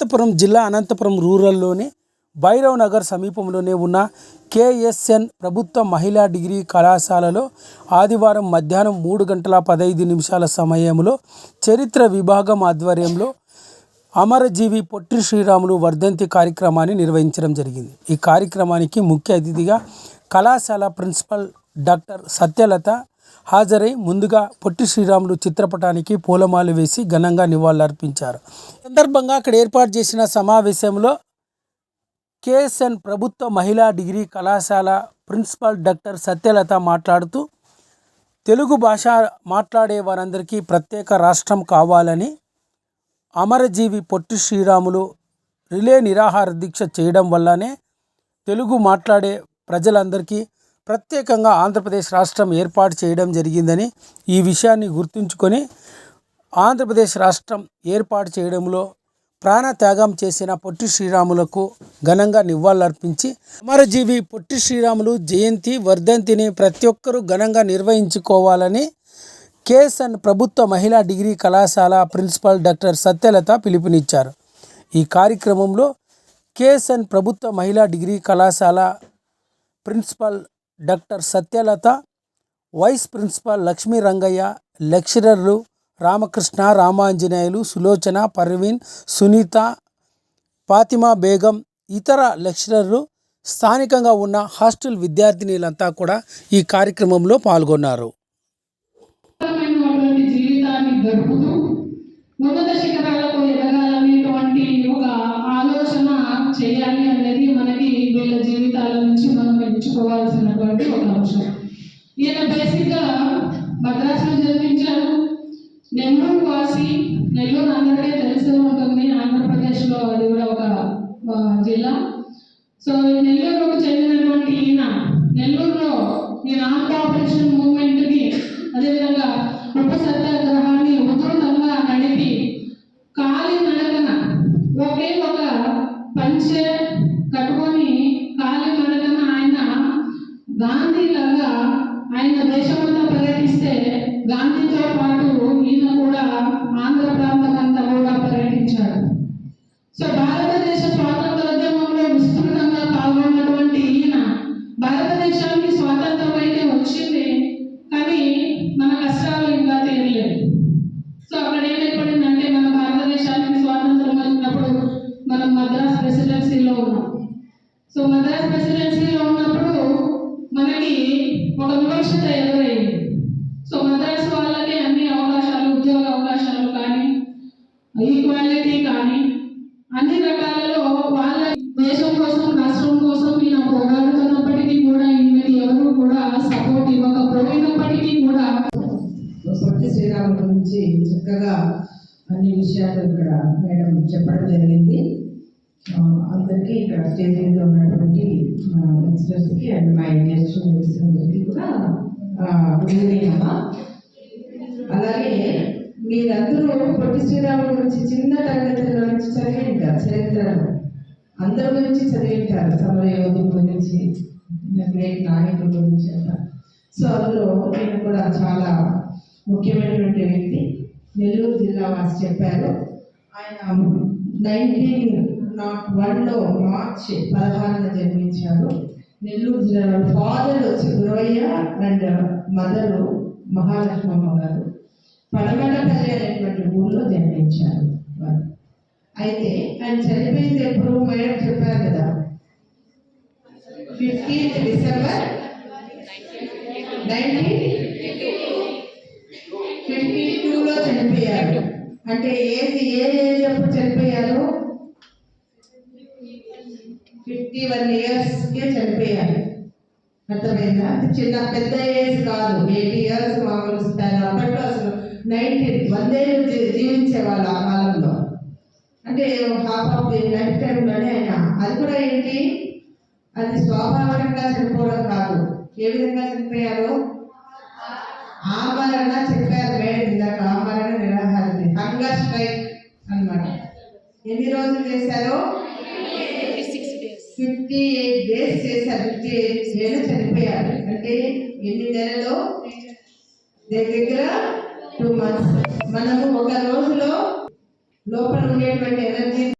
అనంతపురం జిల్లా అనంతపురం రూరల్లోని భైరవ్ నగర్ సమీపంలోనే ఉన్న కేఎస్ఎన్ ప్రభుత్వ మహిళా డిగ్రీ కళాశాలలో ఆదివారం మధ్యాహ్నం మూడు గంటల పదహైదు నిమిషాల సమయంలో చరిత్ర విభాగం ఆధ్వర్యంలో అమరజీవి పొట్టి శ్రీరాములు వర్ధంతి కార్యక్రమాన్ని నిర్వహించడం జరిగింది. ఈ కార్యక్రమానికి ముఖ్య అతిథిగా కళాశాల ప్రిన్సిపల్ డాక్టర్ సత్యలత హాజరై ముందుగా పొట్టి శ్రీరాములు చిత్రపటానికి పూలమాలు వేసి ఘనంగా నివాళులర్పించారు. సందర్భంగా అక్కడ ఏర్పాటు చేసిన సమావేశంలో కేఎస్ఎన్ ప్రభుత్వ మహిళా డిగ్రీ కళాశాల ప్రిన్సిపల్ డాక్టర్ సత్యలత మాట్లాడుతూ తెలుగు భాష మాట్లాడే వారందరికీ ప్రత్యేక రాష్ట్రం కావాలని అమరజీవి పొట్టి శ్రీరాములు రిలే నిరాహార దీక్ష చేయడం వల్లనే తెలుగు మాట్లాడే ప్రజలందరికీ ప్రత్యేకంగా ఆంధ్రప్రదేశ్ రాష్ట్రం ఏర్పాటు చేయడం జరిగిందని ఈ విషయాన్ని గుర్తుంచుకొని ఆంధ్రప్రదేశ్ రాష్ట్రం ఏర్పాటు చేయడంలో ప్రాణత్యాగం చేసిన పొట్టి శ్రీరాములకు ఘనంగా నివాళులర్పించి అమరజీవి పొట్టి శ్రీరాములు జయంతి వర్ధంతిని ప్రతి ఒక్కరూ ఘనంగా నిర్వహించుకోవాలని కేఎస్ఎన్ ప్రభుత్వ మహిళా డిగ్రీ కళాశాల ప్రిన్సిపల్ డాక్టర్ సత్యలత పిలుపునిచ్చారు. ఈ కార్యక్రమంలో కేఎస్ఎన్ ప్రభుత్వ మహిళా డిగ్రీ కళాశాల principal doctor Satyalatha vice principal Lakshmi Rangaiah లెక్చరర్లు Ramakrishna Ramanjaneyulu Sulochana Parveen Sunitha Fatima Begum ఇతర లెక్చరర్లు స్థానికంగా ఉన్న హాస్టల్ విద్యార్థినిలంతా కూడా ఈ కార్యక్రమంలో పాల్గొన్నారు. ఆలోచన చేయాలి అనేది మనకి వీళ్ళ జీవితాల నుంచి మనం ఎంచుకోవాల్సినటువంటి ఒక అంశం. ఈయన బేసిక్గా మద్రాసులో జన్మించారు. నెల్లూరు వాసి నెల్లూరు అందరికీ తెలిసే ఉంటుంది. ఆంధ్రప్రదేశ్లో అది కూడా ఒక జిల్లా. సో నెల్లూరుకు చెందినటువంటి ఈయన నెల్లూరులో ఈ నాన్ కోఆపరేషన్ మూవ్మెంట్ని అదేవిధంగా ఉప సత్యాగ్రహాన్ని గాంధీ లాగా ఆయన దేశమంతా పర్యటిస్తే గాంధీతో పాటు ఈయన కూడా ఆంధ్ర ప్రాంతం అంతా కూడా పర్యటించాడు. సో భారతదేశ స్వాతంత్ర ఉద్యమంలో విస్తృతంగా పాల్గొన్నటువంటి ఈయన భారతదేశానికి స్వాతంత్రం అయితే వచ్చింది కానీ మన కష్టాలు ఇంకా తీరలేదు సో అక్కడ ఏమైపోయిందంటే మన భారతదేశానికి స్వాతంత్రం వచ్చినప్పుడు మనం మద్రాస్ ప్రెసిడెన్సీలో ఉన్నాం. సో మద్రాస్ ప్రెసిడెన్సీలో ఉన్న ఒక వివక్షత ఎదురైంది సో మద్రాసు వాళ్ళకి అన్ని అవకాశాలు ఉద్యోగ అవకాశాలు కానీ ఈక్వాలిటీ కానీ అన్ని రకాలలో వాళ్ళ దేశం కోసం రాష్ట్రం కోసం ఈయన పోరాడుతున్నప్పటికీ కూడా ఈమెకి ఎవరు కూడా సపోర్ట్ ఇవ్వకపోయినప్పటికీ కూడా పొట్టి శ్రీరాముల గురించి చక్కగా అన్ని విషయాలు ఇక్కడ మేడం చెప్పడం జరిగింది. అందరికీ ఇక్కడ స్టేజ్ మీద ఉన్నటువంటి లెక్చరర్స్కి అండ్ మై స్టూడెంట్స్ అందరికీ కూడా అలాగే మీరందరూ పొట్టి శ్రీరాముల గురించి చిన్న తరగతుల నుంచి చదివి ఉంటారు చరిత్రను. అందరి గురించి చదివి ఉంటారు సమర గురించి గ్రేట్ నాయకుల గురించి అంటారు సో అందులో నేను కూడా చాలా ముఖ్యమైనటువంటి వ్యక్తి నెల్లూరు జిల్లా వాసి చెప్పారు. ఆయన నైన్టీన్ నాట్ వన్లో మార్చి పదహారున జన్మించారు నెల్లూరు జిల్లాలో ఫాదర్ వచ్చి గురవయ్య అండ్ మదరు మహాలక్ష్మమ్మ గారు పడమటపల్లి అనేటువంటి ఊళ్ళో జన్మించారు అయితే ఆయన చనిపోయింది ఎప్పుడు? మేడం చెప్పారు కదా. ఫిఫ్టీన్త్ డిసెంబర్ నైన్టీన్ ఫిఫ్టీ టూలో చనిపోయారు. అంటే ఏది ఏ ఏజ్ అప్పుడు చనిపోయారు? ఫిఫ్టీ వన్ ఇయర్స్కే చనిపోయారు. అర్థమైందా? చిన్న పెద్ద ఏజ్ కాదు. ఎయిటీ ఇయర్స్ మామూలు స్పాన్ అప్పట్లో అసలు నైన్టీన్ వందేళ్ళు జీవించే వాళ్ళు ఆ కాలంలో. అంటే హాఫ్ ఆఫ్ ది లైఫ్ టైంలోనే ఆయన. అది కూడా ఏంటి? అది స్వాభావికంగా చనిపోవడం కాదు. ఏ విధంగా చనిపోయారు? ఆమరణ చెప్పారు మేడం ఇందాక. ఆమరణ నిరాహారం హంగర్ స్ట్రైక్ అన్నమాట. ఎన్ని రోజులు చేశారో? ఫిఫ్టీ ఎయిట్ డేస్ చేశారు. ఫిఫ్టీ ఎయిట్ డేస్ చనిపోయారు. అంటే ఎన్ని నెలలు? దగ్గర టూ మంత్స్. మనము ఒక రోజులో లోపల ఉండేటువంటి ఎనర్జీ